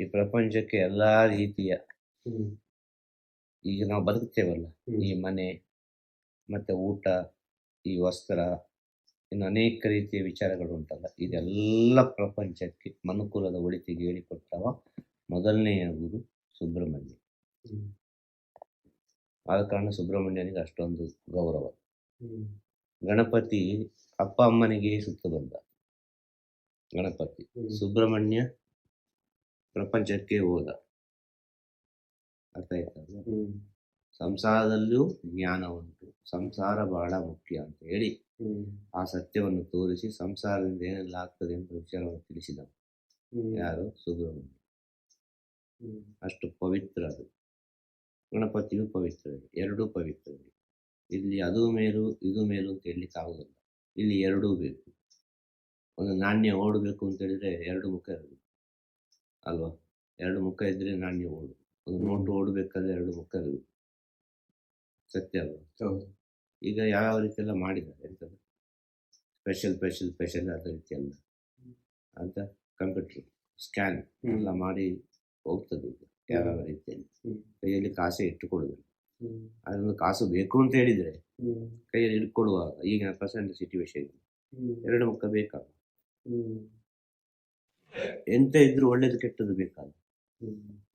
ಈ ಪ್ರಪಂಚಕ್ಕೆ ಎಲ್ಲಾ ರೀತಿಯ ಈಗ ನಾವು ಬದುಕ್ತೇವಲ್ಲ? ಈ ಮನೆ ಮತ್ತೆ ಊಟ ಈ ವಸ್ತ್ರ ಇನ್ನು ಅನೇಕ ರೀತಿಯ ವಿಚಾರಗಳು ಉಂಟಲ್ಲ? ಇದೆಲ್ಲ ಪ್ರಪಂಚಕ್ಕೆ ಮನುಕುಲದ ಒಳಿತಿಗೆ ಹೇಳಿಕೊಟ್ಟವ ಮೊದಲನೆಯ ಗುರು ಸುಬ್ರಹ್ಮಣ್ಯ. ಹ್ಮ್. ಆದ ಕಾರಣ ಸುಬ್ರಹ್ಮಣ್ಯನಿಗೆ ಅಷ್ಟೊಂದು ಗೌರವ. ಗಣಪತಿ ಅಪ್ಪ ಅಮ್ಮನಿಗೆ ಸುತ್ತ ಬಂದ. ಗಣಪತಿ. ಸುಬ್ರಹ್ಮಣ್ಯ ಪ್ರಪಂಚಕ್ಕೆ ಹೋದ. ಅರ್ಥ ಆಯ್ತಾ? ಸಂಸಾರದಲ್ಲೂ ಜ್ಞಾನ ಉಂಟು. ಸಂಸಾರ ಬಹಳ ಮುಖ್ಯ ಅಂತ ಹೇಳಿ ಆ ಸತ್ಯವನ್ನು ತೋರಿಸಿ ಸಂಸಾರದಿಂದ ಏನೆಲ್ಲ ಆಗ್ತದೆ ಅಂತ ವಿಚಾರವನ್ನು ತಿಳಿಸಿದ ಯಾರು? ಸುಬ್ರಹ್ಮಣ್ಯ. ಹ್ಮ್. ಅಷ್ಟು ಪವಿತ್ರ ಅದು. ಗಣಪತಿಯು ಪವಿತ್ರ ಎರಡೂ ಪವಿತ್ರ ಇಲ್ಲಿ ಅದು ಮೇಲೂ ಇದು ಮೇಲೂ ಅಂತ ಹೇಳಲಿಕ್ಕೆ ಆಗುದಿಲ್ಲ. ಇಲ್ಲಿ ಎರಡೂ ಬೇಕು. ಒಂದು ನಾಣ್ಯ ಓಡಬೇಕು ಅಂತ ಹೇಳಿದ್ರೆ ಎರಡು ಮುಖ ಇರಬೇಕು ಅಲ್ವಾ ಎರಡು ಮುಖ ಇದ್ರೆ ನಾಣ್ಯ ಓಡು ಒಂದು ನೋಟು ಓಡಬೇಕಾದ್ರೆ ಎರಡು ಮುಖ ಇರಬೇಕು ಸತ್ಯ ಅಲ್ವಾ. ಈಗ ಯಾವ ರೀತಿ ಎಲ್ಲ ಮಾಡಿದ್ದಾರೆ ಎಂತದ್ದು ಸ್ಪೆಷಲ್ ಸ್ಪೆಷಲ್ ಸ್ಪೆಷಲ್ ಅದ ರೀತಿ ಅಲ್ಲ ಅಂತ ಕಂಪ್ಯೂಟರ್ ಸ್ಕ್ಯಾನ್. ಎಲ್ಲ ಮಾಡಿ ಹೋಗ್ತದೆ ಈಗ ಯಾವ ರೀತಿಯಲ್ಲಿ. ಕೈಯಲ್ಲಿ ಕಾಸೆ ಹ್ಮ್. ಅದೊಂದು ಕಾಸು ಬೇಕು ಅಂತ ಹೇಳಿದ್ರೆ. ಕೈಯಲ್ಲಿ ಇಟ್ಕೊಡುವಾಗ ಈಗಿನ ಪ್ರೆಸೆಂಟ್ ಸಿಟುವೇಶನ್. ಎರಡು ಮುಖ ಬೇಕಾಗ. ಎಂತ ಇದ್ರೂ ಒಳ್ಳೇದು ಕೆಟ್ಟದ್ದು ಬೇಕಾದ.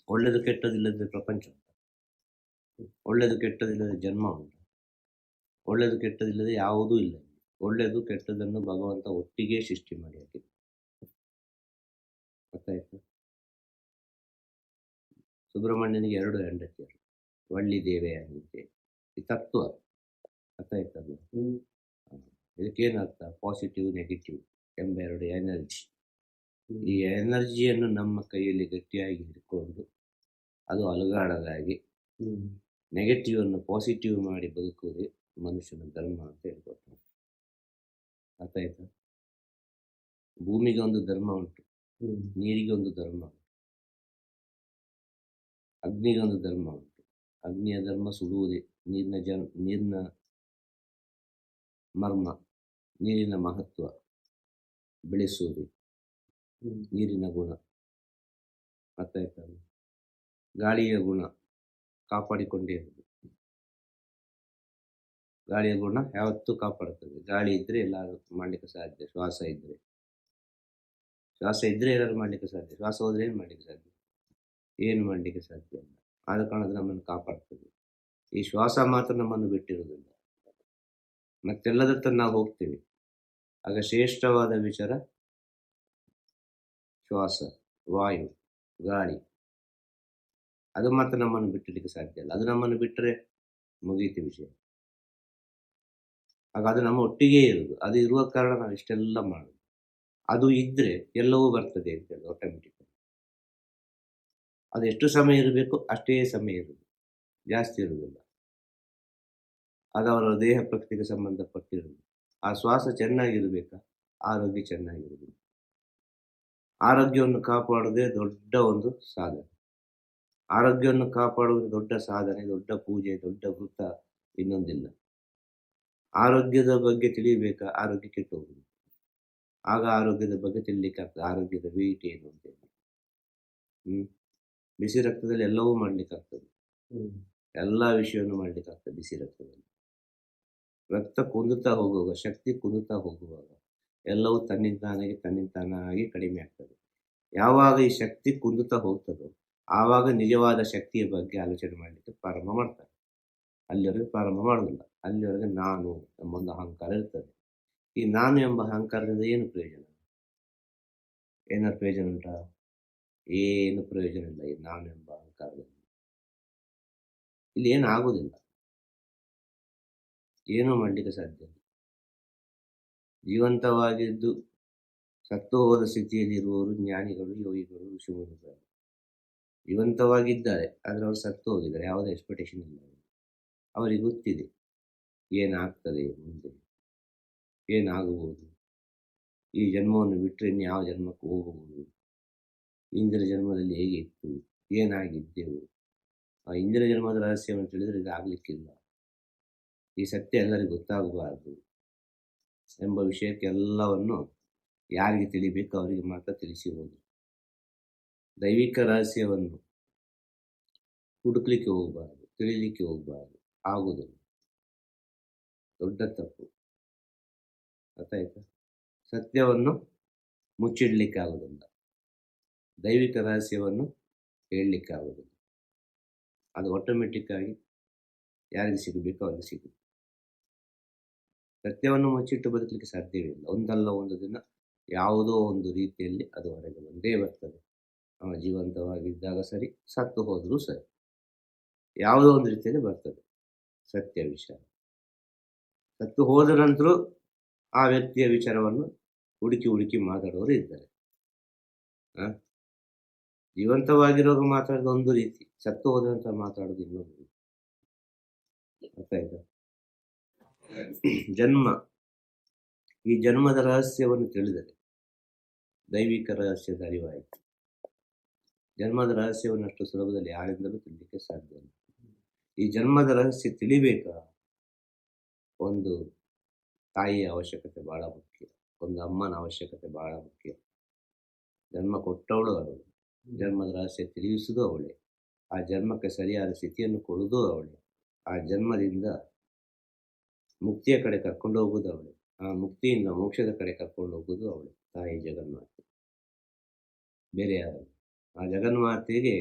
ಒಳ್ಳೇದು ಕೆಟ್ಟದಿಲ್ಲದೆ ಪ್ರಪಂಚ ಒಳ್ಳೇದು ಕೆಟ್ಟದಿಲ್ಲದೆ ಜನ್ಮ ಉಂಟು. ಒಳ್ಳೇದು ಕೆಟ್ಟದಿಲ್ಲದೆ ಯಾವುದೂ ಇಲ್ಲ. ಒಳ್ಳೇದು ಕೆಟ್ಟದನ್ನು ಭಗವಂತ ಒಟ್ಟಿಗೆ ಸೃಷ್ಟಿ ಮಾಡಿ ಹಾಕಿದ ಗೊತ್ತಾಯ್ತು? ಸುಬ್ರಹ್ಮಣ್ಯನಿಗೆ ಎರಡು ಹೆಂಡತಿಯರು. ವಳ್ಳಿ ಆಗುತ್ತೆ ಈ ತತ್ವ. ಗೊತ್ತಾಯ್ತಲ್ಲ ಇದಕ್ಕೇನರ್ಥ ಇದಕ್ಕೇನು ಪಾಸಿಟಿವ್ ನೆಗೆಟಿವ್ ಎಂಬ ಎರಡು ಎನರ್ಜಿ. ಈ ಎನರ್ಜಿಯನ್ನು ನಮ್ಮ ಕೈಯಲ್ಲಿ ಗಟ್ಟಿಯಾಗಿ ಹಿಡ್ಕೊಂಡು ಅದು ಅಲುಗಾಡದಾಗಿ. ನೆಗೆಟಿವ್ ಅನ್ನು ಪಾಸಿಟಿವ್ ಮಾಡಿ ಬದುಕುವುದೇ ಮನುಷ್ಯನ ಧರ್ಮ ಅಂತ ಹೇಳ್ಕೊಡ್ತಾನೆ ಅರ್ಥ ಆಯ್ತಾ ಭೂಮಿಗೆ ಒಂದು ಧರ್ಮ ಉಂಟು. ನೀರಿಗೆ ಒಂದು ಧರ್ಮ ಉಂಟು ಅಗ್ನಿಗೆ ಒಂದು ಧರ್ಮ ಉಂಟು ಅಗ್ನಿಯ ಧರ್ಮ ಸುಡುವುದೇ ನೀರಿನ ಜನ್ ನೀರಿನ ಮರ್ಮ ನೀರಿನ ಮಹತ್ವ ಬೆಳೆಸುವುದು. ನೀರಿನ ಗುಣ. ಅರ್ಥ ಆಯ್ತಲ್ಲ? ಗಾಳಿಯ ಗುಣ ಕಾಪಾಡಿಕೊಂಡೇ ಇರುವುದು ಗಾಳಿಯ ಗುಣ ಯಾವತ್ತೂ ಕಾಪಾಡುತ್ತದೆ. ಗಾಳಿ ಇದ್ದರೆ ಎಲ್ಲ ಮಾಡ್ಲಿಕ್ಕೆ ಸಾಧ್ಯ, ಶ್ವಾಸ ಇದ್ದರೆ ಶ್ವಾಸ ಇದ್ದರೆ ಏನಾದ್ರು ಮಾಡ್ಲಿಕ್ಕೆ ಸಾಧ್ಯ, ಶ್ವಾಸ ಹೋದ್ರೆ ಏನು ಮಾಡ್ಲಿಕ್ಕೆ ಸಾಧ್ಯ? ಏನು ಮಾಡ್ಲಿಕ್ಕೆ ಸಾಧ್ಯ ಇಲ್ಲ. ಆದ ಕಾರಣ ನಮ್ಮನ್ನು ಕಾಪಾಡ್ತದೆ. ಈ ಶ್ವಾಸ ಮಾತ್ರ ನಮ್ಮನ್ನು ಬಿಟ್ಟಿರುವುದಿಲ್ಲ. ಮತ್ತೆಲ್ಲದತ್ತ ನಾವು ಹೋಗ್ತೀವಿ. ಆಗ ಶ್ರೇಷ್ಠವಾದ ವಿಚಾರ ಶ್ವಾಸ, ವಾಯು, ಗಾಳಿ. ಅದು ಮಾತ್ರ ನಮ್ಮನ್ನು ಬಿಟ್ಟಲಿಕ್ಕೆ ಸಾಧ್ಯ ಇಲ್ಲ. ಅದು ನಮ್ಮನ್ನು ಬಿಟ್ಟರೆ ಮುಗಿಯುತ್ತೆ ವಿಷಯ. ಆಗ ಅದು ನಮ್ಮ ಒಟ್ಟಿಗೆ ಇರುವುದು. ಅದು ಇರುವ ಕಾರಣ ನಾವು ಇಷ್ಟೆಲ್ಲ ಮಾಡೋದು. ಅದು ಇದ್ದರೆ ಎಲ್ಲವೂ ಬರ್ತದೆ ಅಂತ ಹೇಳಿ ಆಟೋಮೆಟಿಕ್ ಅದು ಎಷ್ಟು ಸಮಯ ಇರಬೇಕು ಅಷ್ಟೇ ಸಮಯ ಇರುವುದು. ಜಾಸ್ತಿ ಇರುವುದಿಲ್ಲ. ಅದು ಅವರ ದೇಹ ಪ್ರಕೃತಿಗೆ ಸಂಬಂಧಪಟ್ಟಿರುವುದು. ಆ ಶ್ವಾಸ ಚೆನ್ನಾಗಿರ್ಬೇಕಾ? ಆರೋಗ್ಯ ಚೆನ್ನಾಗಿರುವುದು ಆರೋಗ್ಯವನ್ನು ಕಾಪಾಡುವುದೇ ದೊಡ್ಡ ಒಂದು ಸಾಧನೆ. ಆರೋಗ್ಯವನ್ನು ಕಾಪಾಡುವುದು ದೊಡ್ಡ ಸಾಧನೆ ದೊಡ್ಡ ಪೂಜೆ ದೊಡ್ಡ ವೃತ್ತ ಇನ್ನೊಂದಿಲ್ಲ. ಆರೋಗ್ಯದ ಬಗ್ಗೆ ತಿಳಿಯಬೇಕಾ? ಆರೋಗ್ಯ ಕೆಟ್ಟು ಹೋಗುದು ಆಗ ಆರೋಗ್ಯದ ಬಗ್ಗೆ ತಿಳಿಲಿಕ್ಕಾಗ್ತದೆ ಆರೋಗ್ಯದ ವೇಟ್ ಏನು ಅಂತ ಹೇಳಿ. ಹ್ಮ್. ಬಿಸಿ ರಕ್ತದಲ್ಲಿ ಎಲ್ಲವೂ ಮಾಡ್ಲಿಕ್ಕೆ ಆಗ್ತದೆ. ಹ್ಮ್. ಎಲ್ಲ ವಿಷಯವನ್ನು ಮಾಡ್ಲಿಕ್ಕೆ ಆಗ್ತದೆ ಬಿಸಿ ರಕ್ತದಲ್ಲಿ. ರಕ್ತ ಕುಂದುತ್ತಾ ಹೋಗುವಾಗ ಶಕ್ತಿ ಕುಂದುತ್ತಾ ಹೋಗುವಾಗ ಎಲ್ಲವೂ ತನ್ನಿಂತಾನಾಗಿ ತನ್ನಿಂತಾನಾಗಿ ಕಡಿಮೆ ಆಗ್ತದೆ. ಯಾವಾಗ ಈ ಶಕ್ತಿ ಕುಂದುತ್ತಾ ಹೋಗ್ತದೋ, ಆವಾಗ ನಿಜವಾದ ಶಕ್ತಿಯ ಬಗ್ಗೆ ಆಲೋಚನೆ ಮಾಡಲಿಕ್ಕೆ ಪ್ರಾರಂಭ ಮಾಡ್ತಾರೆ. ಅಲ್ಲಿವರೆಗೆ ಪ್ರಾರಂಭ ಮಾಡೋದಿಲ್ಲ. ಅಲ್ಲಿವರೆಗೆ ನಾನು ಎಂಬ ಒಂದು ಅಹಂಕಾರ ಇರ್ತದೆ. ಈ ನಾನು ಎಂಬ ಅಹಂಕಾರದಿಂದ ಏನು ಪ್ರಯೋಜನ? ಏನಾದ್ರು ಪ್ರಯೋಜನ ಉಂಟಾ? ಏನು ಪ್ರಯೋಜನ ಇಲ್ಲ ಈ ನಾನು ಎಂಬ ಅಹಂಕಾರದಿಂದ. ಇಲ್ಲಿ ಏನು ಆಗೋದಿಲ್ಲ ಏನೂ ಮಾಡಲಿಕ್ಕೆ ಸಾಧ್ಯ ಇಲ್ಲ. ಜೀವಂತವಾಗಿದ್ದು ಸತ್ತು ಹೋದ ಸ್ಥಿತಿಯಲ್ಲಿರುವವರು ಜ್ಞಾನಿಗಳು, ಯೋಗಿಗಳು ಋಷಿಮುನಿಗಳು ಜೀವಂತವಾಗಿದ್ದಾರೆ, ಆದರೆ ಅವರು ಸತ್ತು ಹೋಗಿದ್ದಾರೆ ಯಾವುದೇ ಎಕ್ಸ್ಪೆಕ್ಟೇಷನ್ ಇಲ್ಲ ಅವರಿಗೆ. ಗೊತ್ತಿದೆ, ಏನಾಗ್ತದೆ ಮುಂದೆ, ಏನಾಗಬಹುದು. ಈ ಜನ್ಮವನ್ನು ಬಿಟ್ಟರೆ ಇನ್ನು ಯಾವ ಜನ್ಮಕ್ಕೆ ಹೋಗಬಹುದು? ಇಂದಿನ ಜನ್ಮದಲ್ಲಿ ಹೇಗೆ ಇತ್ತು? ಏನಾಗಿದ್ದೆವು? ಆ ಇಂದಿನ ಜನ್ಮದ ರಹಸ್ಯವನ್ನು ತಿಳಿದರೆ ಇದು ಆಗ್ಲಿಕ್ಕಿಲ್ಲ ಈ ಸತ್ಯ ಎಲ್ಲರಿಗೂ ಗೊತ್ತಾಗಬಾರದು. ಎಂಬ ವಿಷಯಕ್ಕೆಲ್ಲವನ್ನು ಯಾರಿಗೆ ತಿಳಿಬೇಕು ಅವರಿಗೆ ಮಾತ್ರ ತಿಳಿಸಿ ದೈವಿಕ ರಹಸ್ಯವನ್ನು ಹುಡುಕ್ಲಿಕ್ಕೆ ಹೋಗಬಾರ್ದು, ತಿಳಿಲಿಕ್ಕೆ ಹೋಗಬಾರ್ದು, ಆಗುವುದಿಲ್ಲ. ದೊಡ್ಡ ತಪ್ಪು. ಅರ್ಥ ಸತ್ಯವನ್ನು ಮುಚ್ಚಿಡ್ಲಿಕ್ಕೆ ಆಗುವುದಿಲ್ಲ. ದೈವಿಕ ರಹಸ್ಯವನ್ನು ಹೇಳಲಿಕ್ಕೆ ಆಗುವುದಿಲ್ಲ. ಅದು ಆಟೋಮೆಟಿಕ್ಕಾಗಿ ಯಾರಿಗೆ ಸಿಗಬೇಕೋ ಅವ್ರಿಗೆ ಸಿಗುತ್ತೆ ಸತ್ಯವನ್ನು ಮುಚ್ಚಿಟ್ಟು ಬದುಕಲಿಕ್ಕೆ ಸಾಧ್ಯವಿಲ್ಲ. ಒಂದಲ್ಲ ಒಂದು ದಿನ ಯಾವುದೋ ಒಂದು ರೀತಿಯಲ್ಲಿ ಅದು ಹೊರಗೆ ಬಂದೇ ಬರ್ತದೆ. ನಾವು ಜೀವಂತವಾಗಿದ್ದಾಗ ಸರಿ, ಸತ್ತು ಹೋದರೂ ಸರಿ. ಯಾವುದೋ ಒಂದು ರೀತಿಯಲ್ಲಿ ಬರ್ತದೆ ಸತ್ಯ ವಿಚಾರ. ಸತ್ತು ಹೋದ ನಂತರ ಆ ವ್ಯಕ್ತಿಯ ವಿಚಾರವನ್ನು ಹುಡುಕಿ ಹುಡುಕಿ ಮಾತಾಡೋರು ಇದ್ದಾರೆ. ಆ? ಜೀವಂತವಾಗಿರುವಾಗ ಮಾತಾಡೋದು ಒಂದು ರೀತಿ, ಸತ್ತು ಹೋದ ನಂತರ ಮಾತಾಡೋದು ಇನ್ನೊಂದು ರೀತಿ. ಅರ್ಥ ಆಯ್ತಾ ಜನ್ಮ, ಈ ಜನ್ಮದ ರಹಸ್ಯವನ್ನು ತಿಳಿದರೆ ದೈವಿಕ ರಹಸ್ಯದ ಅರಿವಾಯಿತು. ಜನ್ಮದ ರಹಸ್ಯವನ್ನು ಅಷ್ಟು ಸುಲಭದಲ್ಲಿ ಯಾರಿಂದಲೂ ತಿಳಿಲಿಕ್ಕೆ ಸಾಧ್ಯ ಇಲ್ಲ. ಈ ಜನ್ಮದ ರಹಸ್ಯ ತಿಳಿಬೇಕಾ? ಒಂದು ತಾಯಿಯ ಅವಶ್ಯಕತೆ ಬಹಳ ಮುಖ್ಯ. ಒಂದು ಅಮ್ಮನ ಅವಶ್ಯಕತೆ ಬಹಳ ಮುಖ್ಯ. ಜನ್ಮ ಕೊಟ್ಟವಳು ಅವಳು. ಜನ್ಮದ ರಹಸ್ಯ ತಿಳಿಯಿಸುವುದು ಅವಳೇ. ಆ ಜನ್ಮಕ್ಕೆ ಸರಿಯಾದ ಸ್ಥಿತಿಯನ್ನು ಕೊಡುವುದು ಅವಳೇ. ಆ ಜನ್ಮದಿಂದ ಮುಕ್ತಿಯ ಕಡೆ ಕರ್ಕೊಂಡು ಹೋಗುವುದು ಅವಳು. ಆ ಮುಕ್ತಿಯಿಂದ ಮೋಕ್ಷದ ಕಡೆ ಕರ್ಕೊಂಡು ಹೋಗುವುದು ಅವಳು, ತಾಯಿ ಜಗನ್ಮಾತೆ. ಬೇರೆ ಯಾರು? ಆ ಜಗನ್ಮಾತೆಗೆ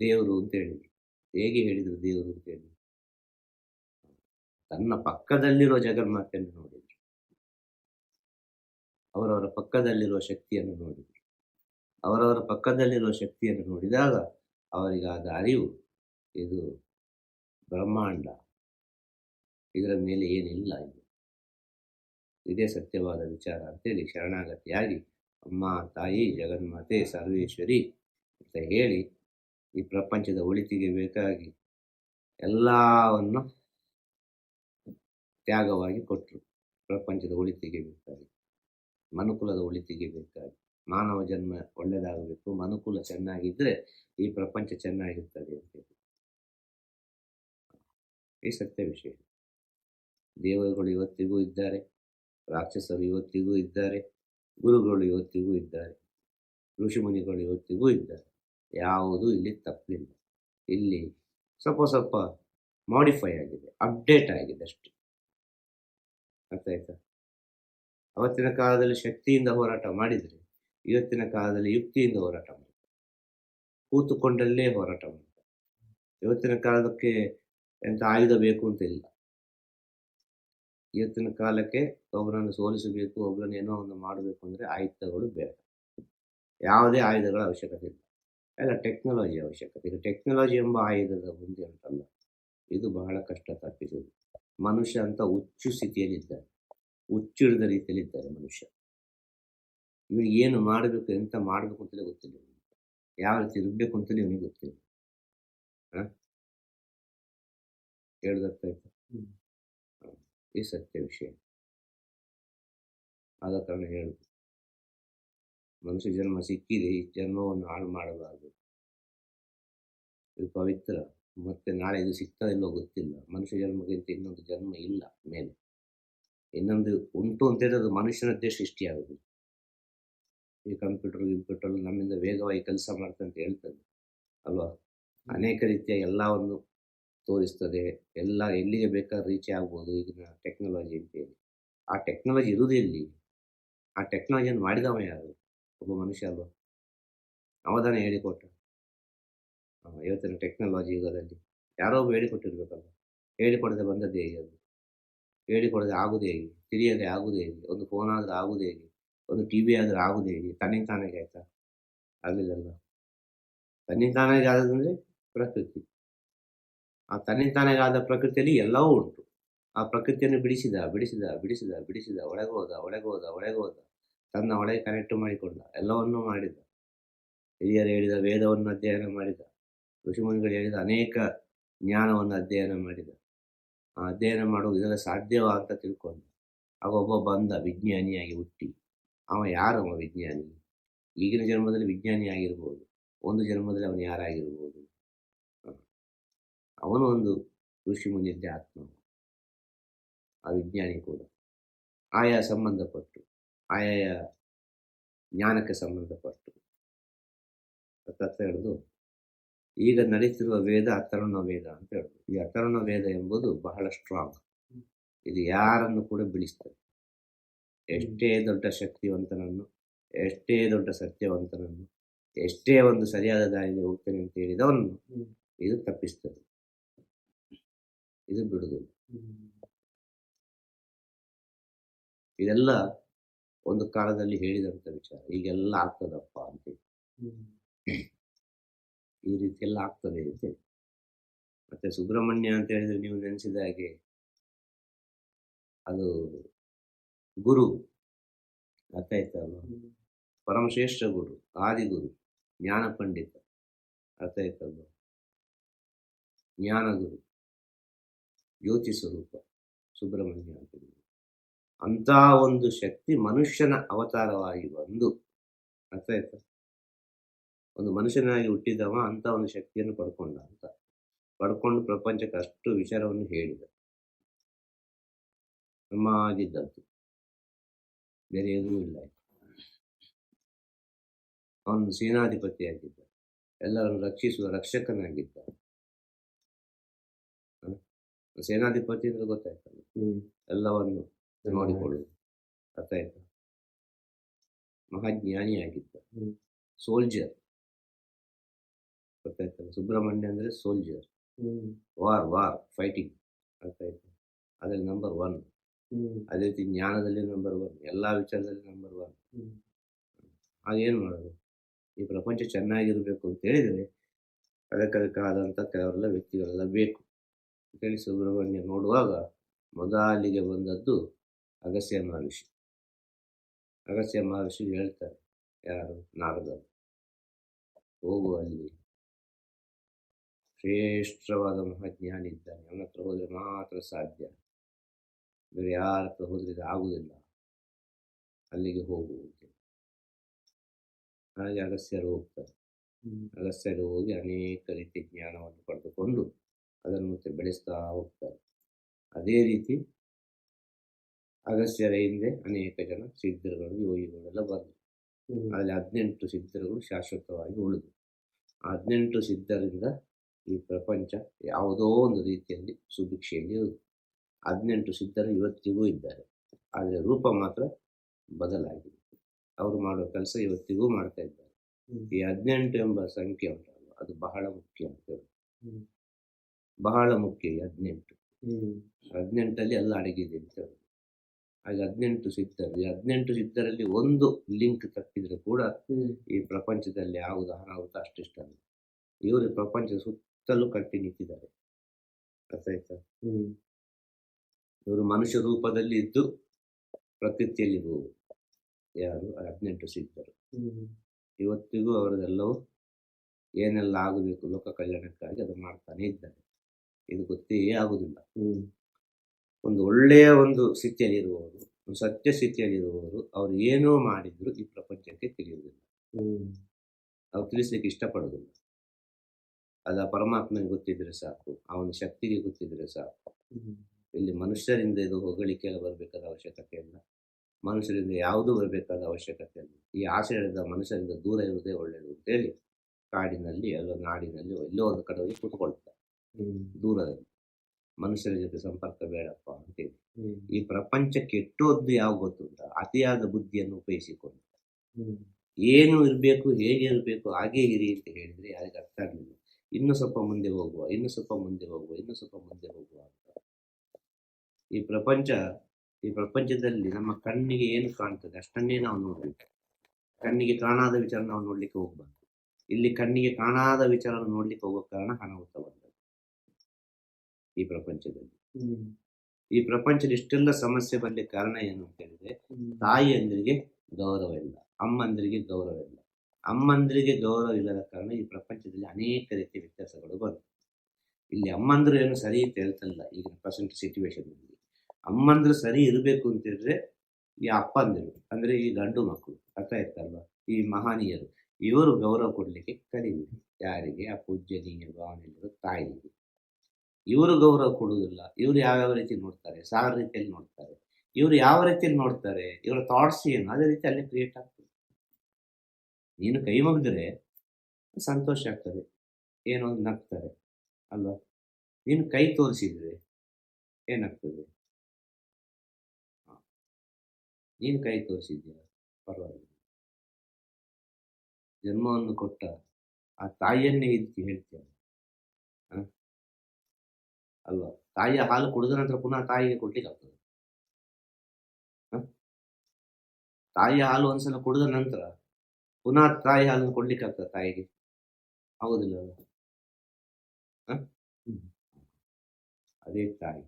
ದೇವರು ಅಂತ ಹೇಳಿದ್ರು. ಹೇಗೆ ಹೇಳಿದರು ದೇವರು ಅಂತ ಹೇಳಿ ತನ್ನ ಪಕ್ಕದಲ್ಲಿರೋ ಜಗನ್ಮಾತೆಯನ್ನು ನೋಡಿದ್ರು. ಅವರವರ ಪಕ್ಕದಲ್ಲಿರುವ ಶಕ್ತಿಯನ್ನು ನೋಡಿದ್ರು. ಅವರವರ ಪಕ್ಕದಲ್ಲಿರುವ ಶಕ್ತಿಯನ್ನು ನೋಡಿದಾಗ ಅವರಿಗಾದ ಅರಿವು, ಇದು ಬ್ರಹ್ಮಾಂಡ. ಇದರ ಮೇಲೆ ಏನಿಲ್ಲ ಇದು. ಇದೇ ಸತ್ಯವಾದ ವಿಚಾರ ಅಂತೇಳಿ ಶರಣಾಗತಿಯಾಗಿ ಅಮ್ಮ, ತಾಯಿ, ಜಗನ್ಮಾತೆ, ಸರ್ವೇಶ್ವರಿ ಅಂತ ಹೇಳಿ ಈ ಪ್ರಪಂಚದ ಒಳಿತಿಗೆ ಬೇಕಾಗಿ ಎಲ್ಲವನ್ನು ತ್ಯಾಗವಾಗಿ ಕೊಟ್ಟರು ಪ್ರಪಂಚದ ಒಳಿತಿಗೆ ಬೇಕಾಗಿ, ಮನುಕುಲದ ಒಳಿತಿಗೆ ಬೇಕಾಗಿ. ಮಾನವ ಜನ್ಮ ಒಳ್ಳೆಯದಾಗಬೇಕು ಮನುಕುಲ ಚೆನ್ನಾಗಿದ್ದರೆ ಈ ಪ್ರಪಂಚ ಚೆನ್ನಾಗಿರ್ತದೆ ಅಂತೇಳಿ. ಈ ಸತ್ಯ ವಿಷಯ ದೇವರುಗಳು ಇವತ್ತಿಗೂ ಇದ್ದಾರೆ, ರಾಕ್ಷಸರು ಇವತ್ತಿಗೂ ಇದ್ದಾರೆ, ಗುರುಗಳು ಇವತ್ತಿಗೂ ಇದ್ದಾರೆ, ಋಷಿಮುನಿಗಳು ಇವತ್ತಿಗೂ ಇದ್ದಾರೆ. ಯಾವುದು ಇಲ್ಲಿ ತಪ್ಪಿಲ್ಲ. ಇಲ್ಲಿ ಸ್ವಲ್ಪ ಸ್ವಲ್ಪ ಮಾಡಿಫೈ ಆಗಿದೆ ಅಪ್ಡೇಟ್ ಆಗಿದೆ ಅಷ್ಟೇ. ಅರ್ಥ ಆಯ್ತಾ ಅವತ್ತಿನ ಕಾಲದಲ್ಲಿ ಶಕ್ತಿಯಿಂದ ಹೋರಾಟ ಮಾಡಿದರೆ, ಇವತ್ತಿನ ಕಾಲದಲ್ಲಿ ಯುಕ್ತಿಯಿಂದ ಹೋರಾಟ ಮಾಡ್ತಾರೆ ಕೂತುಕೊಂಡಲ್ಲೇ ಹೋರಾಟ ಮಾಡ್ತಾರೆ ಇವತ್ತಿನ ಕಾಲಕ್ಕೆ ಎಂಥ ಆಯುಧ ಬೇಕು ಅಂತ ಇಲ್ಲ. ಇವತ್ತಿನ ಕಾಲಕ್ಕೆ ಒಬ್ಬರನ್ನು ಸೋಲಿಸಬೇಕು ಒಬ್ಬರನ್ನು ಏನೋ ಒಂದು ಮಾಡಬೇಕು ಅಂದರೆ ಆಯುಧಗಳು ಬೇಡ. ಯಾವುದೇ ಆಯುಧಗಳ ಅವಶ್ಯಕತೆ ಇಲ್ಲ. ಎಲ್ಲ ಟೆಕ್ನಾಲಜಿ ಅವಶ್ಯಕತೆ. ಈಗ ಟೆಕ್ನಾಲಜಿ ಎಂಬ ಆಯುಧದ ಮುಂದೆ ಅಂತಲ್ಲ, ಇದು ಬಹಳ ಕಷ್ಟ ತಪ್ಪಿಸುವುದು. ಮನುಷ್ಯ ಅಂತ ಹುಚ್ಚು ಸ್ಥಿತಿಯಲ್ಲಿದ್ದಾರೆ. ಹುಚ್ಚಿಡಿದ ರೀತಿಯಲ್ಲಿದ್ದಾರೆ ಮನುಷ್ಯ. ಇವನಿಗೆ ಏನು ಮಾಡಬೇಕು, ಎಂತ ಮಾಡಬೇಕು ಅಂತಲೇ ಗೊತ್ತಿಲ್ಲ ಯಾವ ರೀತಿ ಇರಬೇಕು ಅಂತಲೇ ಇವನಿಗೆ ಗೊತ್ತಿಲ್ಲ. ಹಾಂ. ಈ ಸತ್ಯ ವಿಷಯ. ಆದ ಕಾರಣ ಹೇಳುದು. ಮನುಷ್ಯ ಜನ್ಮ ಸಿಕ್ಕಿದೆ, ಈ ಜನ್ಮವನ್ನು ಹಾಳು ಮಾಡಬಾರದು. ಇದು ಪವಿತ್ರ. ಮತ್ತೆ ನಾಳೆ ಇದು ಸಿಗ್ತಾ ಗೊತ್ತಿಲ್ಲ. ಮನುಷ್ಯ ಜನ್ಮಕ್ಕಿಂತ ಇನ್ನೊಂದು ಜನ್ಮ ಇಲ್ಲ ಮೇಲೆ. ಇನ್ನೊಂದು ಉಂಟು ಅಂತ ಹೇಳಿದ್ರೆ ಮನುಷ್ಯನ ಮನುಷ್ಯನದ್ದೇ ಸೃಷ್ಟಿಯಾಗೋದು. ಈ ಕಂಪ್ಯೂಟರ್, ಗಿಂಪ್ಯೂಟರ್ ನಮ್ಮಿಂದ ವೇಗವಾಗಿ ಕೆಲಸ ಮಾಡ್ತಂತ ಹೇಳ್ತದೆ. ಅಲ್ವಾ? ಅನೇಕ ರೀತಿಯ ಎಲ್ಲವನ್ನು ತೋರಿಸ್ತದೆ, ಎಲ್ಲ ಎಲ್ಲಿಗೆ ಬೇಕಾದ್ರೆ ರೀಚ್ ಆಗ್ಬೋದು ಈಗಿನ ಟೆಕ್ನಾಲಜಿ ಅಂತೇಳಿ. ಆ ಟೆಕ್ನಾಲಜಿ ಇರುವುದು ಎಲ್ಲಿ? ಆ ಟೆಕ್ನಾಲಜಿಯನ್ನು ಮಾಡಿದವ ಯಾರು? ಒಬ್ಬ ಮನುಷ್ಯ ಅಲ್ವ? ಅವಧಾನ ಹೇಳಿಕೊಟ್ಟ. ಇವತ್ತಿನ ಟೆಕ್ನಾಲಜಿ ಯುಗದಲ್ಲಿ. ಯಾರೋ ಒಬ್ಬ ಹೇಳಿಕೊಟ್ಟಿರ್ಬೇಕಲ್ಲ ಹೇಳಿಕೊಡದೆ ಬಂದದ್ದು ಹೇಗೆ ಅದು? ಹೇಳಿಕೊಡದೆ ಆಗುದೇ ಹೇಗೆ? ತಿಳಿಯದೆ ಆಗುದೇ ಹೇಗೆ? ಒಂದು ಫೋನ್ ಆದ್ರೆ ಆಗುದೇ ಹೇಗೆ? ಒಂದು ಟಿ ವಿ ಆದ್ರೆ ಆಗುದೇ ಹೇಗೆ? ತನ್ನಿಂಗ್ ತಾನೇ ಆಯ್ತಾ? ಆಗಲಿಲ್ಲಲ್ಲ ತನ್ನಿಂಗ್ ತಾನೇ ಆದದಂದ್ರೆ ಪ್ರಕೃತಿ. ಆ ತನ್ನ ತಾನೇ ಆದ ಪ್ರಕೃತಿಯಲ್ಲಿ ಎಲ್ಲವೂ ಉಂಟು. ಆ ಪ್ರಕೃತಿಯನ್ನು ಬಿಡಿಸಿದ ಬಿಡಿಸಿದ ಬಿಡಿಸಿದ ಬಿಡಿಸಿದ, ಒಳಗೋದ ಒಳಗೋದ ಒಳಗೋದ, ತನ್ನ ಒಳಗೆ ಕನೆಕ್ಟ್ ಮಾಡಿಕೊಂಡ, ಎಲ್ಲವನ್ನೂ ಮಾಡಿದ. ಹಿರಿಯರು ಹೇಳಿದ ವೇದವನ್ನು ಅಧ್ಯಯನ ಮಾಡಿದ, ಋಷಿಮುನಿಗಳು ಹೇಳಿದ ಅನೇಕ ಜ್ಞಾನವನ್ನು ಅಧ್ಯಯನ ಮಾಡಿದ. ಆ ಅಧ್ಯಯನ ಮಾಡುವುದು ಇದೆಲ್ಲ ಸಾಧ್ಯವಾ ಅಂತ ತಿಳ್ಕೊಂಡ. ಆಗ ಒಬ್ಬ ಬಂದ ವಿಜ್ಞಾನಿಯಾಗಿ ಹುಟ್ಟಿ. ಅವ ಯಾರು ವಿಜ್ಞಾನಿ? ಈಗಿನ ಜನ್ಮದಲ್ಲಿ ವಿಜ್ಞಾನಿ ಆಗಿರ್ಬೋದು ಒಂದು ಜನ್ಮದಲ್ಲಿ ಅವನು ಯಾರಾಗಿರ್ಬೋದು. ಅವನು ಒಂದು ಋಷಿ ಮುನಿಯಂತೆ ಆತ್ಮ. ಆ ವಿಜ್ಞಾನಿ ಕೂಡ. ಆಯಾ ಸಂಬಂಧಪಟ್ಟು ಆಯಾಯ ಜ್ಞಾನಕ್ಕೆ ಸಂಬಂಧಪಟ್ಟು. ಅರ್ಥ ಹೇಳೋದು ಈಗ ನಡೀತಿರುವ ವೇದ ಅಥರ್ವಣ ವೇದ ಅಂತ ಹೇಳೋದು ಈ ಅಥರ್ವಣ ವೇದ ಎಂಬುದು ಬಹಳ ಸ್ಟ್ರಾಂಗ್ ಇದು ಯಾರನ್ನು ಕೂಡ ಬಿಡಿಸ್ತದೆ ಎಷ್ಟೇ ದೊಡ್ಡ ಶಕ್ತಿವಂತನನ್ನು ಎಷ್ಟೇ ದೊಡ್ಡ ಸತ್ಯವಂತನನ್ನು ಎಷ್ಟೇ ಒಂದು ಸರಿಯಾದ ದಾರಿಗೆ ಹೋಗ್ತೇನೆ ಅಂತ ಹೇಳಿದವನು ಇದು ತಪ್ಪಿಸ್ತದೆ. ಇದು ಬಿಡುದು. ಇದೆಲ್ಲ ಒಂದು ಕಾಲದಲ್ಲಿ ಹೇಳಿದಂತ ವಿಚಾರ. ಈಗೆಲ್ಲ ಆಗ್ತದಪ್ಪ ಅಂತ ಈ ರೀತಿ ಎಲ್ಲ ಆಗ್ತದೆ ಅಂತೇಳಿ ಮತ್ತೆ ಸುಬ್ರಹ್ಮಣ್ಯ ಅಂತ ಹೇಳಿದ್ರೆ ನೀವು ನೆನೆಸಿದ ಹಾಗೆ ಅದು ಗುರು. ಅರ್ಥ ಆಯ್ತಲ್ವ ಹ್ಮ್. ಪರಮಶ್ರೇಷ್ಠ ಗುರು ಆದಿಗುರು ಜ್ಞಾನ ಪಂಡಿತ. ಅರ್ಥ ಆಯ್ತಲ್ವ ಜ್ಞಾನ ಗುರು. ಜ್ಯೋತಿ ಸ್ವರೂಪ ಸುಬ್ರಹ್ಮಣ್ಯ ಅಂತ ಒಂದು ಶಕ್ತಿ ಮನುಷ್ಯನ ಅವತಾರವಾಗಿ ಬಂದು, ಅರ್ಥ ಆಯ್ತಾ? ಒಂದು ಮನುಷ್ಯನಾಗಿ ಹುಟ್ಟಿದವ ಅಂತ ಒಂದು ಶಕ್ತಿಯನ್ನು ಪಡ್ಕೊಂಡ ಅಂತ. ಪಡ್ಕೊಂಡು ಪ್ರಪಂಚಕ್ಕೆ ಅಷ್ಟು ವಿಚಾರವನ್ನು ಹೇಳಿದ. ನಮ್ಮಾಗಿದ್ದದ್ದು ಬೇರೆ ಏನೂ ಇಲ್ಲ ಅವನು ಸೇನಾಧಿಪತಿಯಾಗಿದ್ದ. ಎಲ್ಲರನ್ನು ರಕ್ಷಿಸುವ ರಕ್ಷಕನಾಗಿದ್ದ? ಸೇನಾಧಿಪತಿ ಅಂದ್ರೆ ಗೊತ್ತಾಯ್ತಲ್ಲ. ಎಲ್ಲವನ್ನು ನೋಡಿಕೊಳ್ಳುವುದು. ಅರ್ಥ ಆಯ್ತಾ? ಮಹಾಜ್ಞಾನಿಯಾಗಿದ್ದ ಸೋಲ್ಜರ್. ಗೊತ್ತಾಯ್ತಲ್ಲ? ಸುಬ್ರಹ್ಮಣ್ಯ ಅಂದ್ರೆ ಸೋಲ್ಜರ್. War war fighting. ಅರ್ಥ ಆಯ್ತಾ? ಅದ್ರಲ್ಲಿ ನಂಬರ್ ಒನ್. ಅದೇ ರೀತಿ ಜ್ಞಾನದಲ್ಲಿ ನಂಬರ್ ಒನ್ ಎಲ್ಲ ವಿಚಾರದಲ್ಲಿ ನಂಬರ್ ಒನ್. ಹಾಗೇನು ಮಾಡೋದು? ಈ ಪ್ರಪಂಚ ಚೆನ್ನಾಗಿರಬೇಕು ಅಂತ ಹೇಳಿದರೆ ಅದಕ್ಕದಕ್ಕಾದಂಥ ಕೆಲವರೆಲ್ಲ ವ್ಯಕ್ತಿಗಳೆಲ್ಲ ಬೇಕು. ಅಂತೇಳಿ ಸುಬ್ರಹ್ಮಣ್ಯ ನೋಡುವಾಗ ಮೊದಲಿಗೆ ಬಂದದ್ದು ಅಗಸ್ಯ ಮಹರ್ಷಿ ಅಗಸ್ಯ ಮಹರ್ಷಿ ಹೇಳ್ತಾರೆ ಯಾರು? ನಾರದ ಹೋಗು ಅಲ್ಲಿ. ಶ್ರೇಷ್ಠವಾದ ಮಹಾಜ್ಞಾನಿ ಇದ್ದಾನೆ ಅವನ ಹತ್ರ ಹೋದರೆ ಮಾತ್ರ ಸಾಧ್ಯ. ಬೇರೆ ಯಾರ ಹತ್ರ ಹೋದರೆ ಇದು ಆಗುವುದಿಲ್ಲ ಅಲ್ಲಿಗೆ ಹೋಗು ಅಂತೇಳಿ ಹಾಗೆ ಅಗಸ್ಯರು ಹೋಗ್ತಾರೆ. ಅಗಸ್ಯರು ಹೋಗಿ ಅನೇಕ ರೀತಿಯ ಜ್ಞಾನವನ್ನು ಪಡೆದುಕೊಂಡು ಅದನ್ನು ಮತ್ತೆ ಬೆಳೆಸ್ತಾ ಹೋಗ್ತಾರೆ. ಅದೇ ರೀತಿ ಅಗಸ್ತ್ಯರ ಹಿಂದೆ ಅನೇಕ ಜನ ಸಿದ್ಧರುಗಳು ಯೋಗಿಗಳೆಲ್ಲ ಬಂದರು. ಅಲ್ಲಿ ಹದಿನೆಂಟು ಸಿದ್ಧರುಗಳು ಶಾಶ್ವತವಾಗಿ ಉಳಿದು ಹದಿನೆಂಟು ಸಿದ್ಧರಿಂದ ಈ ಪ್ರಪಂಚ ಯಾವುದೋ ಒಂದು ರೀತಿಯಲ್ಲಿ ಸುಭಿಕ್ಷೆಯಲ್ಲಿ ಇರುವುದು. ಹದಿನೆಂಟು ಸಿದ್ಧರು ಇವತ್ತಿಗೂ ಇದ್ದಾರೆ. ಆದರೆ ರೂಪ ಮಾತ್ರ ಬದಲಾಗಿದೆ. ಅವರು ಮಾಡುವ ಕೆಲಸ ಇವತ್ತಿಗೂ ಮಾಡ್ತಾ ಇದ್ದಾರೆ. ಈ ಹದಿನೆಂಟು ಎಂಬ ಸಂಖ್ಯೆ ಉಂಟಲ್ಲ ಅದು ಬಹಳ ಮುಖ್ಯ ಅಂತ ಹೇಳಿ. ಬಹಳ ಮುಖ್ಯ ಈ ಹದಿನೆಂಟು. ಹದಿನೆಂಟಲ್ಲಿ ಎಲ್ಲ ಅಡಗಿದೆ ಅಂತ ಹೇಳಿ. ಹಾಗೆ ಹದಿನೆಂಟು ಸಿದ್ಧರು ಈ ಹದಿನೆಂಟು ಸಿದ್ಧರಲ್ಲಿ ಒಂದು ಲಿಂಕ್ ತಪ್ಪಿದ್ರೆ ಕೂಡ ಈ ಪ್ರಪಂಚದಲ್ಲಿ ಆಗುವುದು ಅನಾಹುತ ಅಷ್ಟಿಷ್ಟಲ್ಲ. ಇವರು ಪ್ರಪಂಚದ ಸುತ್ತಲೂ ಕಟ್ಟಿ ನಿಂತಿದ್ದಾರೆ. ಅರ್ಥ ಆಯ್ತಾ ಇವರು ಮನುಷ್ಯ ರೂಪದಲ್ಲಿ ಇದ್ದು ಪ್ರಕೃತಿಯಲ್ಲಿರುವವರು ಯಾರು? ಹದಿನೆಂಟು ಸಿದ್ಧರು. ಇವತ್ತಿಗೂ ಅವರದೆಲ್ಲವೂ ಏನೆಲ್ಲ ಆಗಬೇಕು ಲೋಕ ಕಲ್ಯಾಣಕ್ಕಾಗಿ ಅದು ಮಾಡ್ತಾನೆ ಇದ್ದಾರೆ. ಇದು ಗೊತ್ತೇ ಆಗುವುದಿಲ್ಲ. ಒಂದು ಒಳ್ಳೆಯ ಒಂದು ಸ್ಥಿತಿಯಲ್ಲಿರುವವರು ಒಂದು ಸತ್ಯ ಸ್ಥಿತಿಯಲ್ಲಿರುವವರು ಅವರು ಏನೋ ಮಾಡಿದ್ರು ಈ ಪ್ರಪಂಚಕ್ಕೆ ತಿಳಿಯುವುದಿಲ್ಲ. ಅವ್ರು ತಿಳಿಸ್ಲಿಕ್ಕೆ ಇಷ್ಟಪಡೋದಿಲ್ಲ. ಅದು ಪರಮಾತ್ಮನಿಗೆ ಗೊತ್ತಿದ್ರೆ ಸಾಕು ಅವನ ಶಕ್ತಿಗೆ ಗೊತ್ತಿದ್ರೆ ಸಾಕು. ಇಲ್ಲಿ ಮನುಷ್ಯರಿಂದ ಇದು ಹೊಗಳಿಕೆ ಎಲ್ಲ ಬರಬೇಕಾದ ಅವಶ್ಯಕತೆ ಇಲ್ಲ. ಮನುಷ್ಯರಿಂದ ಯಾವುದೂ ಬರಬೇಕಾದ ಅವಶ್ಯಕತೆ ಇಲ್ಲ. ಈ ಆಶ್ರಯದ ಮನುಷ್ಯರಿಂದ ದೂರ ಇರುವುದೇ ಒಳ್ಳೆಯದು ಅಂತೇಳಿ ಕಾಡಿನಲ್ಲಿ ಅಲ್ಲ ನಾಡಿನಲ್ಲಿ ಎಲ್ಲೋ ಒಂದು ಕಡೆ ಹೋಗಿ ಕೂತ್ಕೊಳ್ತಾರೆ. ದೂರದಲ್ಲಿ ಮನುಷ್ಯರ ಜೊತೆ ಸಂಪರ್ಕ ಬೇಡಪ್ಪ ಅಂತೇಳಿ. ಈ ಪ್ರಪಂಚ ಕೆಟ್ಟೋದ್ದು ಯಾವ ಗೊತ್ತುಂಟ ಅತಿಯಾದ ಬುದ್ಧಿಯನ್ನು ಉಪಯೋಗಿಸಿಕೊಂಡು. ಏನು ಇರಬೇಕು ಹೇಗೆ ಇರಬೇಕು ಹಾಗೆ ಇರಿ ಅಂತ ಹೇಳಿದ್ರೆ ಯಾರಿಗೆ ಅರ್ಥ ಆಗಲಿಲ್ಲ. ಇನ್ನು ಸ್ವಲ್ಪ ಮುಂದೆ ಹೋಗುವ ಇನ್ನು ಸ್ವಲ್ಪ ಮುಂದೆ ಹೋಗುವ ಇನ್ನು ಸ್ವಲ್ಪ ಮುಂದೆ ಹೋಗುವ ಅಂತ. ಈ ಪ್ರಪಂಚ ಈ ಪ್ರಪಂಚದಲ್ಲಿ ನಮ್ಮ ಕಣ್ಣಿಗೆ ಏನು ಕಾಣ್ತದೆ ಅಷ್ಟನ್ನೇ ನಾವು ನೋಡಬೇಕು. ಕಣ್ಣಿಗೆ ಕಾಣಾದ ವಿಚಾರ ನಾವು ನೋಡ್ಲಿಕ್ಕೆ ಹೋಗ್ಬಾರ್ದು. ಇಲ್ಲಿ ಕಣ್ಣಿಗೆ ಕಾಣಾದ ವಿಚಾರ ನೋಡ್ಲಿಕ್ಕೆ ಹೋಗೋ ಕಾರಣ ಅನಾಹುತ ಬಂದದ್ದು. ಈ ಪ್ರಪಂಚದಲ್ಲಿ. ಈ ಪ್ರಪಂಚದ ಇಷ್ಟೆಲ್ಲ ಸಮಸ್ಯೆ ಬರ್ಲಿಕ್ಕೆ ಕಾರಣ ಏನು ಅಂತ ಹೇಳಿದ್ರೆ ತಾಯಿ ತಾಯಿಯಂದ್ರಿಗೆ ಗೌರವ ಇಲ್ಲ ಅಮ್ಮಂದ್ರಿಗೆ ಗೌರವ ಇಲ್ಲ. ಅಮ್ಮಂದ್ರಿಗೆ ಗೌರವ ಇಲ್ಲದ ಕಾರಣ ಈ ಪ್ರಪಂಚದಲ್ಲಿ ಅನೇಕ ರೀತಿಯ ವ್ಯತ್ಯಾಸಗಳು ಬರುತ್ತೆ ಇಲ್ಲಿ ಅಮ್ಮಂದ್ರು ಏನು ಸರಿ ಅಂತ ಹೇಳ್ತಲ್ಲ ಈಗಿನ ಪ್ರೆಸೆಂಟ್ ಸಿಚುವೇಶನ್ ಅಮ್ಮಂದ್ರು ಸರಿ ಇರಬೇಕು ಅಂತ ಹೇಳಿದ್ರೆ ಈ ಅಪ್ಪಂದಿರು ಅಂದ್ರೆ ಈ ಗಂಡು ಮಕ್ಕಳು ಅರ್ಥ ಆಯ್ತಲ್ವಾ? ಈ ಮಹಾನೀಯರು ಇವರು ಗೌರವ ಕೊಡ್ಲಿಕ್ಕೆ ಕಲಿಬೇಕು ಯಾರಿಗೆ? ಆ ಪೂಜ್ಯನೀಯ ಭಾವನೆಯಲ್ಲಿರೋ ತಾಯಿಗೆ. ಇವರು ಗೌರವ ಕೊಡುವುದಿಲ್ಲ. ಇವರು ಯಾವ್ಯಾವ ರೀತಿ ನೋಡ್ತಾರೆ? ಸಾವಿರ ರೀತಿಯಲ್ಲಿ ನೋಡ್ತಾರೆ. ಇವರು ಯಾವ ರೀತಿಯಲ್ಲಿ ನೋಡ್ತಾರೆ? ಇವರ ಥಾಟ್ಸ್ ಏನು? ಅದೇ ರೀತಿ ಅಲ್ಲಿ ಕ್ರಿಯೇಟ್ ಆಗ್ತದೆ. ನೀನು ಕೈ ಮುಗಿದ್ರೆ ಸಂತೋಷ ಆಗ್ತದೆ. ಏನೋ ನಗ್ತಾರೆ. ಅಲ್ವಾ? ನೀನು ಕೈ ತೋರಿಸಿದ್ರೆ ಏನಾಗ್ತದೆ. ನೀನು ಕೈ ತೋರಿಸಿದ್ಯಾ? ಪರವಾಗಿಲ್ಲ. ಜನ್ಮವನ್ನು ಕೊಟ್ಟ ಆ ತಾಯಿಯನ್ನೇ ಇದ್ದು ಹೇಳ್ತೀಯ ಹ? ಅಲ್ವಾ ತಾಯಿಯ ಹಾಲು ಕುಡಿದ ನಂತರ ಪುನಃ ತಾಯಿಗೆ ಕೊಡ್ಲಿಕ್ಕೆ ಆಗ್ತದೆ? ತಾಯಿಯ ಹಾಲು ಒಂದ್ಸಲ ಕುಡಿದ ನಂತರ ಪುನಃ ತಾಯಿ ಹಾಲು ಕೊಡ್ಲಿಕ್ಕೆ ಆಗ್ತದೆ ತಾಯಿಗೆ ಹೌದಿಲ್ಲ. ಅದೇ ತಾಯಿ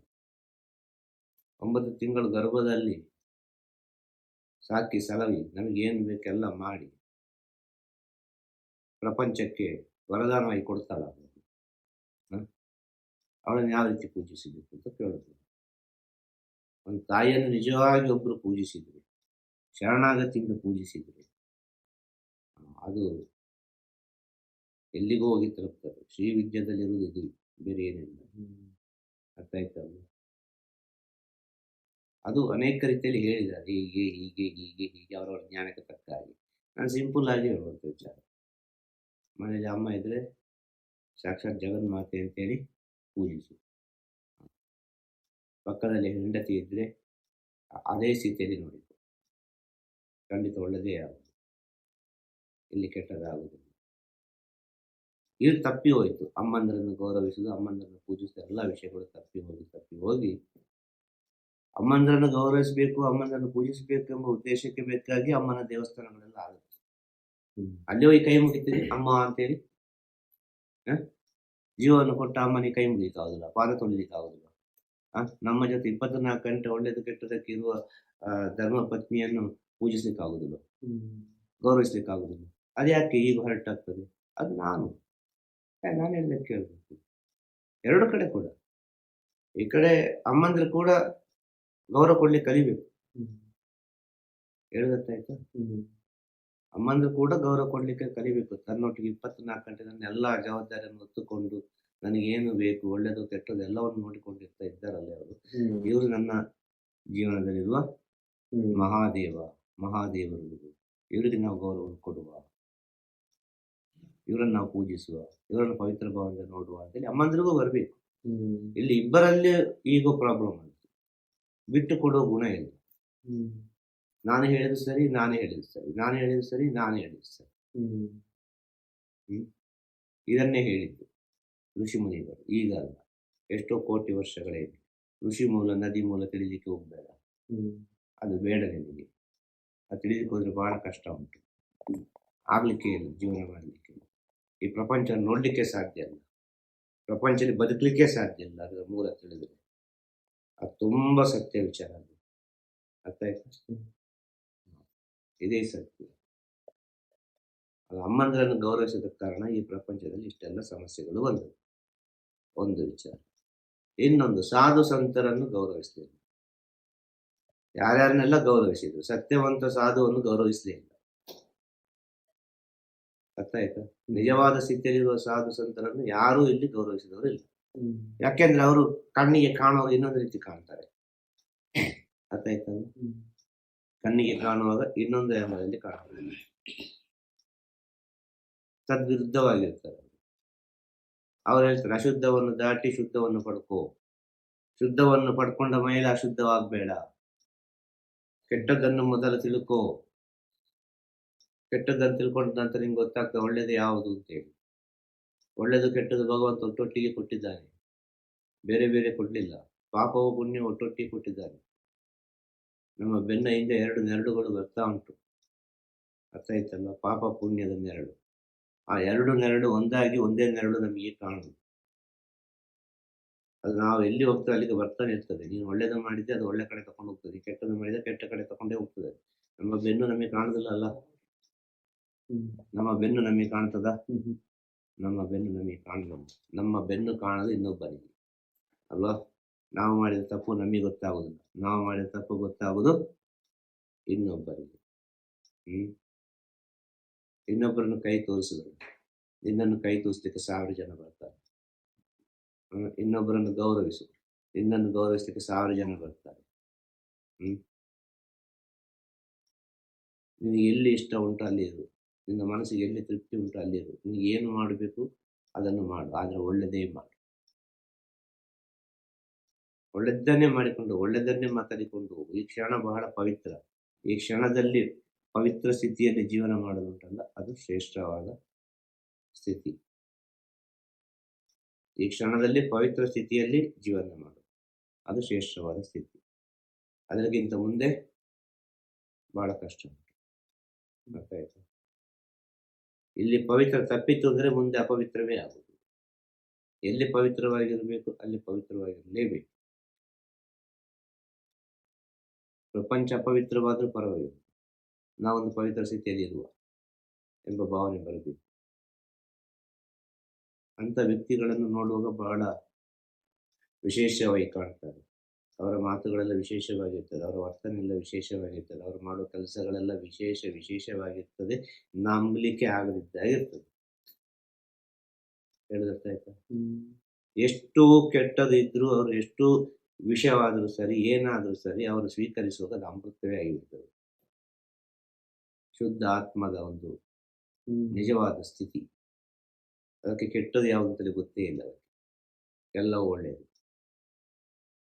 ಒಂಬತ್ತು ತಿಂಗಳು ಗರ್ಭದಲ್ಲಿ ಸಾಕಿ ಸಲವಿ, ನಮಗೇನು ಬೇಕೆಲ್ಲ ಮಾಡಿ ಪ್ರಪಂಚಕ್ಕೆ ವರದಾನವಾಗಿ ಕೊಡ್ತಾಳ? ಅವಳನ್ನು ಯಾವ ರೀತಿ ಪೂಜಿಸಬೇಕು ಅಂತ ಕೇಳಿದ್ರು. ಒಂದು ತಾಯಿಯನ್ನು ನಿಜವಾಗಿ ಒಬ್ಬರು ಪೂಜಿಸಿದ್ರು. ಶರಣಾಗತಿಯಿಂದ ಪೂಜಿಸಿದ್ರು. ಅದು ಎಲ್ಲಿಗೂ ಹೋಗಿ ತಲುಪ್ತಾರೆ ಶ್ರೀ ವಿದ್ಯಾದಲ್ಲಿರುವುದು ಇದು ಬೇರೆ ಏನಿಲ್ಲ. ಅರ್ಥ ಆಯ್ತಲ್ಲ ಅದು? ಅನೇಕ ರೀತಿಯಲ್ಲಿ ಹೇಳಿದ್ದಾರೆ. ಹೀಗೆ ಹೀಗೆ ಹೀಗೆ ಹೀಗೆ ಅವರವರ ಜ್ಞಾನಕ್ಕೆ ತಕ್ಕ ಹಾಗೆ. ನಾನು ಸಿಂಪಲ್ ಆಗಿ ಹೇಳುವಂಥ ವಿಚಾರ. ಮನೇಲಿ ಅಮ್ಮ ಇದ್ದರೆ ಸಾಕ್ಷಾತ್ ಜಗನ್ಮಾತೆ ಅಂತೇಳಿ ಪೂಜಿಸು ಪಕ್ಕದಲ್ಲಿ ಹೆಂಡತಿ ಇದ್ರೆ ಅ- ಅದೇ ಸ್ಥಿತಿಯಲ್ಲಿ ನೋಡಿಕೊ ಖಂಡಿತ ಒಳ್ಳೆಯದೇ ಆಗುದು ಇಲ್ಲಿ ಕೆಟ್ಟದಾಗುವುದಿಲ್ಲ. ಇದು ತಪ್ಪಿ ಹೋಯಿತು. ಅಮ್ಮಂದರನ್ನು ಗೌರವಿಸುವುದು ಅಮ್ಮಂದರನ್ನು ಪೂಜಿಸಿದ ಎಲ್ಲ ವಿಷಯಗಳು ತಪ್ಪಿ ಹೋಗಿ ತಪ್ಪಿ ಹೋಗಿ ಅಮ್ಮಂದರನ್ನು ಗೌರವಿಸಬೇಕು ಅಮ್ಮಂದರನ್ನು ಪೂಜಿಸಬೇಕು ಎಂಬ ಉದ್ದೇಶಕ್ಕೆ ಬೇಕಾಗಿ ಅಮ್ಮನ ದೇವಸ್ಥಾನಗಳೆಲ್ಲ ಆಗುತ್ತೆ. ಅಲ್ಲಿ ಹೋಗಿ ಕೈ ಮುಗಿತೀರಿ ಅಮ್ಮ ಅಂತೇಳಿ? ಹ? ಜೀವವನ್ನು ಕೊಟ್ಟ ಅಮ್ಮನಿಗೆ ಕೈ ಮುಗಿಲಿಕ್ಕಾಗುದಿಲ್ಲ ಪಾದ ತೊಳಿಲಿಕ್ಕಾಗುದಿಲ್ಲ. ಆ ನಮ್ಮ ಜೊತೆ ಇಪ್ಪತ್ನಾಲ್ಕು ಗಂಟೆ ಒಳ್ಳೆಯದು ಕೆಟ್ಟದಕ್ಕೆ ಇರುವ ಆ, ಧರ್ಮ ಪತ್ನಿಯನ್ನು ಪೂಜಿಸ್ಲಿಕ್ಕಾಗುದಿಲ್ಲ. ಗೌರವಿಸ್ಲಿಕ್ಕಾಗುದಿಲ್ಲ. ಅದ್ಯಾಕೆ ಈಗ ಹೊರಟಾಗ್ತದೆ? ಅದು ನಾನು. ನಾನು ಹೇಳಿದ ಕೇಳಬೇಕು. ಎರಡು ಕಡೆ ಕೂಡ. ಈ ಕಡೆ ಅಮ್ಮಂದ್ರೆ ಕೂಡ ಗೌರವ ಕೊಡ್ಲಿಕ್ಕೆ ಕಲಿಬೇಕು. ಹೇಳಿದತ್ತಾಯ್ತಾ ಅಮ್ಮಂದ್ರು ಕೂಡ ಗೌರವ ಕೊಡ್ಲಿಕ್ಕೆ ಕಲಿಬೇಕು. ತನ್ನೊಟ್ಟಿಗೆ ಇಪ್ಪತ್ನಾಲ್ಕು ಗಂಟೆ ನನ್ನ ಎಲ್ಲ ಜವಾಬ್ದಾರಿಯನ್ನು ಹೊತ್ತುಕೊಂಡು ನನಗೇನು ಬೇಕು ಒಳ್ಳೇದು ಕೆಟ್ಟದ್ದು ಎಲ್ಲವನ್ನು ನೋಡಿಕೊಂಡಿರ್ತಾ ಇದ್ದಾರಲ್ಲ ಅವರು. ಇವರು ನನ್ನ ಜೀವನದಲ್ಲಿರುವ ಮಹಾದೇವ ಮಹಾದೇವರು ಇವರು. ಇವರಿಗೆ ನಾವು ಗೌರವ ಕೊಡುವ ಇವರನ್ನು ನಾವು ಪೂಜಿಸುವ ಇವರನ್ನು ಪವಿತ್ರ ಭಾವದಿಂದ ನೋಡುವ ಅಂತೇಳಿ ಅಮ್ಮಂದ್ರಿಗೂ ಬರಬೇಕು. ಇಲ್ಲಿ ಇಬ್ಬರಲ್ಲೇ ಈಗೋ ಪ್ರಾಬ್ಲಮ್ ಆಯ್ತು ಬಿಟ್ಟು ಕೊಡೋ ಗುಣ ಇಲ್ಲ. ನಾನು ಹೇಳಿದ್ರು ಸರಿ ನಾನು ಹೇಳಿದ್ದು ಸರಿ. ನಾನು ಹೇಳಿದ್ರು ಸರಿ ನಾನೇ ಹೇಳಿದ್ರು ಸರಿ. ಇದನ್ನೇ ಹೇಳಿದ್ದು ಋಷಿ ಮುನಿಗಳು ಈಗ ಅಲ್ಲ ಎಷ್ಟೋ ಕೋಟಿ ವರ್ಷಗಳೇ ಋಷಿ ಮೂಲ ನದಿ ಮೂಲ ತಿಳಿಲಿಕ್ಕೆ ಹೋಗ್ಬೇಡ. ಅದು ಬೇಡ ನಿಮಗೆ ಅದು ತಿಳಿಲಿಕ್ಕೆ ಹೋದ್ರೆ ಬಹಳ ಕಷ್ಟ ಉಂಟು. ಆಗ್ಲಿಕ್ಕೆ ಇಲ್ಲ ಜೀವನ ಮಾಡಲಿಕ್ಕೆ ಈ ಪ್ರಪಂಚ ನೋಡ್ಲಿಕ್ಕೆ ಸಾಧ್ಯ ಇಲ್ಲ. ಪ್ರಪಂಚದಲ್ಲಿ ಬದುಕಲಿಕ್ಕೆ ಸಾಧ್ಯ ಇಲ್ಲ ಅದರ ಮೂಲ ತಿಳಿದ್ರೆ. ಅದು ತುಂಬಾ ಸತ್ಯ ವಿಚಾರ ಅದು. ಅರ್ಥ ಆಯ್ತಾ ಇದೇ ಸತ್ಯ. ಅದು ಅಮ್ಮಂದ್ರನ್ನು ಗೌರವಿಸಿದ ಕಾರಣ ಈ ಪ್ರಪಂಚದಲ್ಲಿ ಇಷ್ಟೆಲ್ಲ ಸಮಸ್ಯೆಗಳು ಬಂದವು. ಒಂದು ವಿಚಾರ. ಇನ್ನೊಂದು ಸಾಧು ಸಂತರನ್ನು ಗೌರವಿಸಲಿಲ್ಲ. ಯಾರ್ಯಾರನ್ನೆಲ್ಲ ಗೌರವಿಸಿದ್ರು? ಸತ್ಯವಂತ ಸಾಧುವನ್ನು ಗೌರವಿಸಲಿಲ್ಲ. ಅರ್ಥ ಆಯ್ತಾ? ನಿಜವಾದ ಸ್ಥಿತಿಯಲ್ಲಿರುವ ಸಾಧು ಸಂತರನ್ನು ಯಾರೂ ಇಲ್ಲಿ ಗೌರವಿಸಿದವರು ಇಲ್ಲ. ಯಾಕೆಂದ್ರೆ ಅವರು ಕಣ್ಣಿಗೆ ಕಾಣುವಾಗ ಇನ್ನೊಂದು ರೀತಿ ಕಾಣ್ತಾರೆ. ಅರ್ಥ ಆಯ್ತಲ್ಲ ಕಣ್ಣಿಗೆ ಕಾಣುವಾಗ ಇನ್ನೊಂದು ಯಾಮದಲ್ಲಿ ಕಾಣ್ತದೆ ತದ್ವಿರುದ್ಧವಾಗಿರ್ತಾರೆ ಅವ್ರು ಹೇಳ್ತಾರೆ, ಅಶುದ್ಧವನ್ನು ದಾಟಿ ಶುದ್ಧವನ್ನು ಪಡ್ಕೋ. ಶುದ್ಧವನ್ನು ಪಡ್ಕೊಂಡ ಮೇಲೆ ಅಶುದ್ಧವಾಗಬೇಡ. ಕೆಟ್ಟದ್ದನ್ನು ಮೊದಲು ತಿಳ್ಕೋ. ಕೆಟ್ಟದ್ದನ್ನು ತಿಳ್ಕೊಂಡ ನಂತರ ನಿಮ್ಗೆ ಗೊತ್ತಾಗ್ತದೆ ಒಳ್ಳೇದು ಯಾವುದು ಅಂತೇಳಿ. ಒಳ್ಳೇದು ಕೆಟ್ಟದ್ದು ಭಗವಂತ ಒಟ್ಟೊಟ್ಟಿಗೆ ಕೊಟ್ಟಿದ್ದಾನೆ. ಬೇರೆ ಬೇರೆ ಕೊಡ್ಲಿಲ್ಲ. ಪಾಪವು ಪುಣ್ಯ ಒಟ್ಟೊಟ್ಟಿಗೆ ಕೊಟ್ಟಿದ್ದಾನೆ. ನಮ್ಮ ಬೆನ್ನ ಹಿಂದೆ ಎರಡು ನೆರಳುಗಳು ಬರ್ತಾ ಉಂಟು. ಅರ್ಥ ಆಯ್ತಲ್ಲ ಪಾಪ ಪುಣ್ಯದ ನೆರಳು. ಆ ಎರಡು ನೆರಳು ಒಂದಾಗಿ ಒಂದೇ ನೆರಳು ನಮಗೆ ಕಾಣುದು ಅದು ನಾವು ಎಲ್ಲಿ ಹೋಗ್ತೇವೆ ಅಲ್ಲಿಗೆ ಬರ್ತಾನೆ ಇರ್ತದೆ. ನೀನು ಒಳ್ಳೇದು ಮಾಡಿದ್ರೆ ಅದು ಒಳ್ಳೆ ಕಡೆ ತಕೊಂಡು ಹೋಗ್ತದೆ. ಕೆಟ್ಟದ್ದು ಮಾಡಿದ್ರೆ ಕೆಟ್ಟ ಕಡೆ ತಕೊಂಡೇ ಹೋಗ್ತದೆ. ನಮ್ಮ ಬೆನ್ನು ನಮಗೆ ಕಾಣುದಿಲ್ಲ ಅಲ್ಲ? ನಮ್ಮ ಬೆನ್ನು ನಮಗೆ ಕಾಣ್ತದ? ನಮ್ಮ ಬೆನ್ನು ನಮಗೆ ಕಾಣಲ್ಲ ನಮ್ಮ ಬೆನ್ನು ಕಾಣಲು ಇನ್ನೊಬ್ಬನಿಗೆ. ಅಲ್ವಾ? ನಾವು ಮಾಡಿದ ತಪ್ಪು ನಮಗೆ ಗೊತ್ತಾಗೋದಿಲ್ಲ. ನಾವು ಮಾಡಿದ ತಪ್ಪು ಗೊತ್ತಾಗೋದು ಇನ್ನೊಬ್ಬರಿಗೆ. ಹ್ಮ್? ಇನ್ನೊಬ್ಬರನ್ನು ಕೈ ತೋರಿಸಿದ್ರು. ನಿನ್ನನ್ನು ಕೈ ತೋರಿಸ್ಲಿಕ್ಕೆ ಸಾವಿರ ಜನ ಬರ್ತಾರೆ. ಇನ್ನೊಬ್ಬರನ್ನು ಗೌರವಿಸು. ನಿನ್ನನ್ನು ಗೌರವಿಸ್ಲಿಕ್ಕೆ ಸಾವಿರ ಜನ ಬರ್ತಾರೆ. ಹ್ಮ್? ನಿನಗೆ ಎಲ್ಲಿ ಇಷ್ಟ ಉಂಟು ಅಲ್ಲಿ ಇರು. ನಿನ್ನ ಮನಸ್ಸಿಗೆ ಎಲ್ಲಿ ತೃಪ್ತಿ ಉಂಟು ಅಲ್ಲಿರು ನಿನಗೆ ಏನು ಮಾಡಬೇಕು ಅದನ್ನು ಮಾಡು. ಆದರೆ ಒಳ್ಳೆಯದೇ ಮಾಡು. ಒಳ್ಳೆದ್ದನ್ನೇ ಮಾಡಿಕೊಂಡು, ಒಳ್ಳೆದನ್ನೇ ಮಾತಾಡಿಕೊಂಡು ಈ ಕ್ಷಣ ಬಹಳ ಪವಿತ್ರ. ಈ ಕ್ಷಣದಲ್ಲಿ ಪವಿತ್ರ ಸ್ಥಿತಿಯಲ್ಲಿ ಜೀವನ ಮಾಡೋದುಂಟಲ್ಲ ಅದು ಶ್ರೇಷ್ಠವಾದ ಸ್ಥಿತಿ. ಈ ಕ್ಷಣದಲ್ಲಿ ಪವಿತ್ರ ಸ್ಥಿತಿಯಲ್ಲಿ ಜೀವನ ಮಾಡು. ಅದು ಶ್ರೇಷ್ಠವಾದ ಸ್ಥಿತಿ. ಅದಕ್ಕಿಂತ ಮುಂದೆ ಬಹಳ ಕಷ್ಟ ಉಂಟು. ಇಲ್ಲಿ ಪವಿತ್ರ ತಪ್ಪಿತು ಅಂದ್ರೆ ಮುಂದೆ ಅಪವಿತ್ರವೇ ಆಗುವುದು. ಎಲ್ಲಿ ಪವಿತ್ರವಾಗಿರಬೇಕು, ಅಲ್ಲಿ ಪವಿತ್ರವಾಗಿರಲೇಬೇಕು. ಪ್ರಪಂಚ ಅಪವಿತ್ರವಾದರೂ ಪರವಾಗಿಲ್ಲ. ನಾವೊಂದು ಪವಿತ್ರ ಸ್ಥಿತಿಯಲ್ಲಿ ಇರುವ ಎಂಬ ಭಾವನೆ ಬರಬೇಕು. ಅಂತ ವ್ಯಕ್ತಿಗಳನ್ನು ನೋಡುವಾಗ ಬಹಳ ವಿಶೇಷವಾಗಿ ಕಾಣ್ತಾರೆ. ಅವರ ಮಾತುಗಳೆಲ್ಲ ವಿಶೇಷವಾಗಿರ್ತದೆ ಅವರ ವರ್ತನೆ ಎಲ್ಲ ವಿಶೇಷವಾಗಿರ್ತದೆ ಅವರು ಮಾಡುವ ಕೆಲಸಗಳೆಲ್ಲ ವಿಶೇಷ ವಿಶೇಷವಾಗಿರ್ತದೆ ನಂಬಲಿಕ್ಕೆ ಆಗದಿದ್ದಾಗಿರ್ತದೆ ಹೇಳಿದರ್ಥ ಆಯ್ತಾ? ಎಷ್ಟು ಕೆಟ್ಟದಿದ್ರು ಅವರು ಎಷ್ಟು ವಿಷವಾದರೂ ಸರಿ ಏನಾದರೂ ಸರಿ ಅವರು ಸ್ವೀಕರಿಸುವಾಗ ಅದು ಅಮೃತವೇ ಆಗಿರ್ತದೆ ಶುದ್ಧ ಆತ್ಮದ ಒಂದು ನಿಜವಾದ ಸ್ಥಿತಿ. ಅದಕ್ಕೆ ಕೆಟ್ಟದ್ದು ಯಾವುದಂತಲೇ ಗೊತ್ತೇ ಇಲ್ಲ ಅದಕ್ಕೆ ಎಲ್ಲವೂ ಒಳ್ಳೆಯದು.